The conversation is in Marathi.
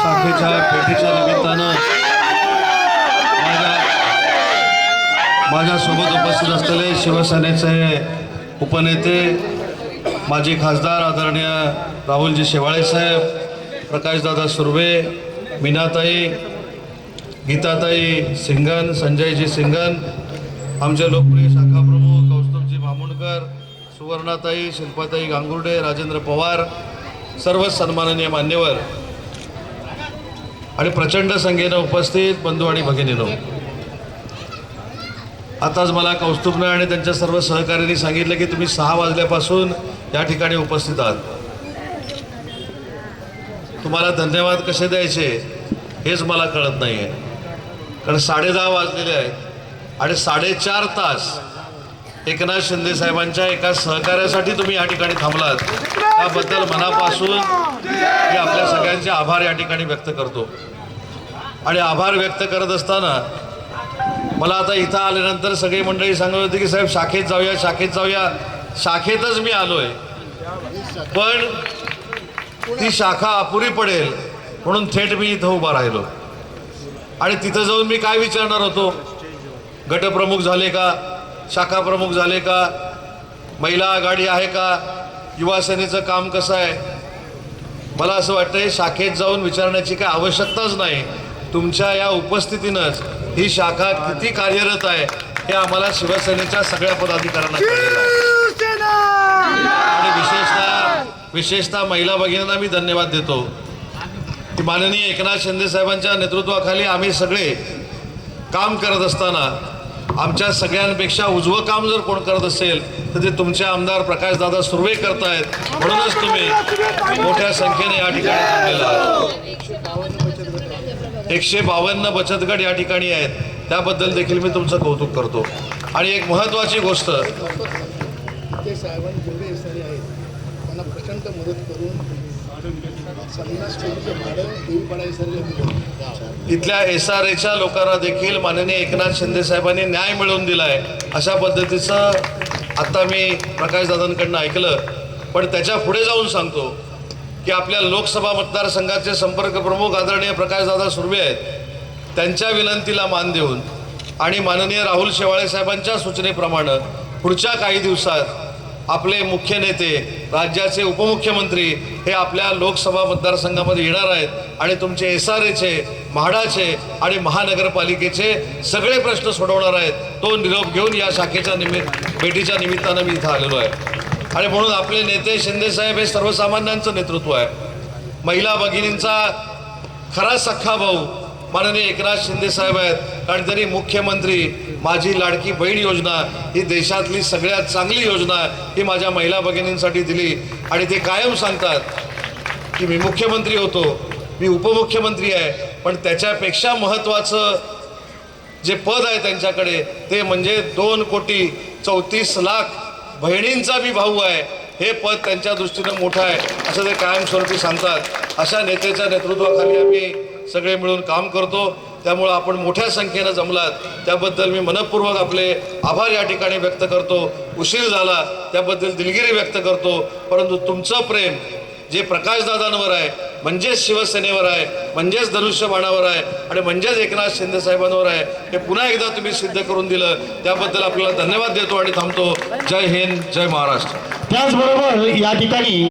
शाखेच्या भेटीच्या निमित्तानं माझ्या माझ्यासोबत उपस्थित असलेले शिवसेनेचे उपनेते माजी खासदार आदरणीय राहुलजी शेवाळे साहेब प्रकाशदादा सुर्वे मीनाताई गीताताई सिंगन संजयजी सिंगन आमचे लोकप्रिय शाखा प्रमुख कौस्तुभजी मामुणकर सुवर्णाताई शिल्पाताई गांगुर्डे राजेंद्र पवार सर्व सन्माननीय मान्यवर आणि प्रचंड संख्येनं उपस्थित बंधू आणि भगिनीनो. आताच मला कौस्तुभनं आणि त्यांच्या सर्व सहकार्यांनी सांगितलं की तुम्ही सहा वाजल्यापासून या ठिकाणी उपस्थित आहात. तुम्हाला धन्यवाद कसे द्यायचे हेच मला कळत नाही आहे कारण साडेदहा वाजलेले आहेत आणि साडेचार तास एकनाथ शिंदे साहेबांच्या एका सहकार्यासाठी तुम्ही या ठिकाणी थांबलात. त्याबद्दल मनापासून आपल्या त्यांचे आभार या ठिकाणी व्यक्त करतो. आणि आभार व्यक्त करत असताना मला आता इथं आल्यानंतर सगळी मंडळी सांगत होती की साहेब शाखेत जाऊया शाखेत जाऊया. शाखेतच मी आलोय. पण ती शाखा अपुरी पडेल म्हणून थेट मी इथं उभा राहिलो. आणि तिथं जाऊन मी काय विचारणार होतो? गटप्रमुख झाले का? शाखा प्रमुख झाले का? महिला आघाडी आहे का? युवा सेनेचं काम कसं आहे? मला असं वाटतंय शाखेत जाऊन विचारण्याची काय आवश्यकताच नाही. तुमच्या या उपस्थितीनंच ही शाखा किती कार्यरत आहे हे आम्हाला शिवसेनेच्या सगळ्या पदाधिकाऱ्यांना आणि विशेषतः विशेषतः महिला भगिनींना मी धन्यवाद देतो. की माननीय एकनाथ शिंदे साहेबांच्या नेतृत्वाखाली आम्ही सगळे काम करत असताना आमच्या सगळ्यांपेक्षा उजवं काम जर कोण करत असेल तर ते तुमचे आमदार प्रकाशदादा सुर्वे करतायत. म्हणूनच तुम्ही मोठ्या संख्येने या ठिकाणी एकशे बावन्न बचत गट या ठिकाणी आहेत. त्याबद्दल देखील मी तुमचं कौतुक करतो. आणि एक महत्त्वाची गोष्ट ते साहेबांनी जेवढे सारे आहेत त्यांना प्रचंड मदत करून इथल्या एस आर एच्या लोकांना देखील माननीय एकनाथ शिंदे साहेबांनी न्याय मिळवून दिला आहे अशा पद्धतीचं आता मी प्रकाशदादांकडनं ऐकलं. पण त्याच्या पुढे जाऊन सांगतो की आपल्या लोकसभा मतदारसंघाचे संपर्क प्रमुख आदरणीय प्रकाशदादा सुर्वे आहेत. त्यांच्या विनंतीला मान देऊन आणि माननीय राहुल शेवाळे साहेबांच्या सूचनेप्रमाणे पुढच्या काही दिवसात आपले मुख्य नेते राज्याचे उपमुख्यमंत्री हे आपल्या लोकसभा मतदारसंघामध्ये येणार आहेत. आणि तुमचे एस आर एचे म्हाडाचे आणि महानगरपालिकेचे सगळे प्रश्न सोडवणार आहेत. तो निरोप घेऊन या शाखेच्या निमित्त भेटीच्या निमित्तानं मी इथं आलेलो आहे. आणि म्हणून आपले नेते शिंदेसाहेब हे सर्वसामान्यांचं नेतृत्व आहे. महिला भगिनींचा खरा सख्खा भाऊ माननीय एकनाथ शिंदेसाहेब आहेत. कारण त्यांनी मुख्यमंत्री माझी लाडकी बहीण योजना ही देशातली सगळ्यात चांगली योजना ही माझ्या महिला भगिनींसाठी दिली आणि ते कायम सांगतात की मी मुख्यमंत्री होतो मी उपमुख्यमंत्री आहे पण त्याच्यापेक्षा महत्त्वाचं जे पद आहे त्यांच्याकडे ते म्हणजे दोन कोटी चौतीस लाख बहिणींचा मी भाऊ आहे. हे पद त्यांच्या दृष्टीनं मोठं आहे असं ते कायमस्वरूपी सांगतात. अशा नेत्याच्या नेतृत्वाखाली आम्ही सगळे मिळून काम करतो. त्यामुळं आपण मोठ्या संख्येनं जमलात. त्याबद्दल मी मनपूर्वक आपले आभार या ठिकाणी व्यक्त करतो. उशीर झाला त्याबद्दल दिलगिरी व्यक्त करतो. परंतु तुमचं प्रेम जे प्रकाशदादांवर आहे म्हणजेच शिवसेनेवर आहे म्हणजेच धनुष्यबाणावर आहे आणि म्हणजेच एकनाथ शिंदे साहेबांवर आहे हे पुन्हा एकदा तुम्ही सिद्ध करून दिलं. त्याबद्दल आपल्याला धन्यवाद देतो आणि थांबतो. जय हिंद जय महाराष्ट्र. त्याचबरोबर या ठिकाणी